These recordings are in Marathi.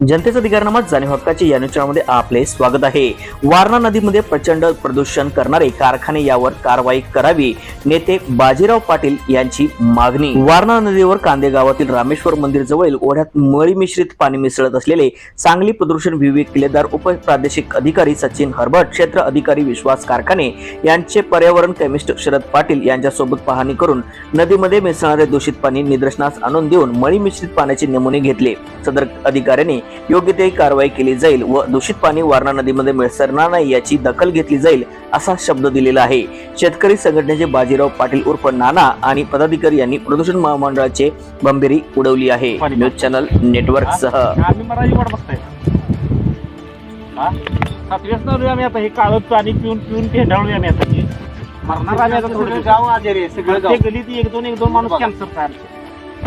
जनतेचा अधिकार अधिकारनामा जाणीव हक्काचे या न्यूजमध्ये आपले स्वागत आहे. वारणा नदीमध्ये प्रचंड प्रदूषण करणारे कारखाने यावर कारवाई करावी. नेते बाजीराव पाटील यांची मागणी. वारणा नदीवर कांदे गावातील रामेश्वर मंदिर जवळील ओढ्यात मळी मिश्रित पाणी मिसळत असलेले सांगली प्रदूषण विवेक किल्लेदार उपप्रादेशिक अधिकारी सचिन हरबट क्षेत्र अधिकारी विश्वास कारखाने यांचे पर्यावरण केमिस्ट शरद पाटील यांच्यासोबत पाहणी करून नदीमध्ये मिसळणारे दूषित पाणी निदर्शनास आणून देऊन मळी मिश्रित पाण्याचे नमुने घेतले. सदर अधिकाऱ्यांनी योग्य ते कारवाई केली जाईल व दूषित पाणी वारणा नदीमध्ये मिसळणार नाही याची दखल घेतली जाईल असा शब्द दिलेला आहे. शेतकरी संघटनेचे बाजीराव पाटील उर्फ नाना आणि पदाधिकारी यांनी प्रदूषण महामंडळाचे बंबेरी उडवली आहे. न्यूज चॅनल नेटवर्क सह आम्ही हा? आता. हे काळं पाणी पिऊन पिऊन आम्ही आता. हे. मरणार आम्ही आता थोडं गाव आजारी सगळं ते गलीत एक दोन एक दोन माणूस कॅन्सर काय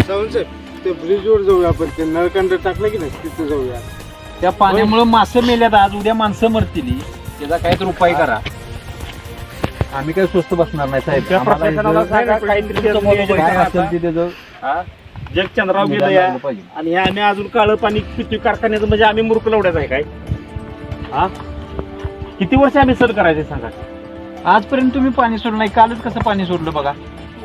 जाऊन साहेब ते ब्रिजवर जाऊया आपण. ते नळकांड टाकलं की नाही तिथे जाऊया. त्या पाण्यामुळे मासे मेल्यात. आज उद्या माणसं मरतील त्याचा काहीतरी उपाय करा. आम्ही काय स्वस्त बसणार नाही साहेब. त्या आम्हाला प्रशासनाला इथं सांगा, काहीतरी त्याचं नियोजन काय करा असेल आता. ते त्याचं हा? जग चंद्राव निदान गेलं या पाहिजे. आणि हे आम्ही अजून काळं पाणी पितोय कारखान्याचं म्हणजे आम्ही मूर्ख लवड्याच आहे काय? हा? किती वर्ष आम्ही सर करायचे सांगा? आजपर्यंत तुम्ही पाणी सोडलं नाही. कालच कसं पाणी सोडलं बघा?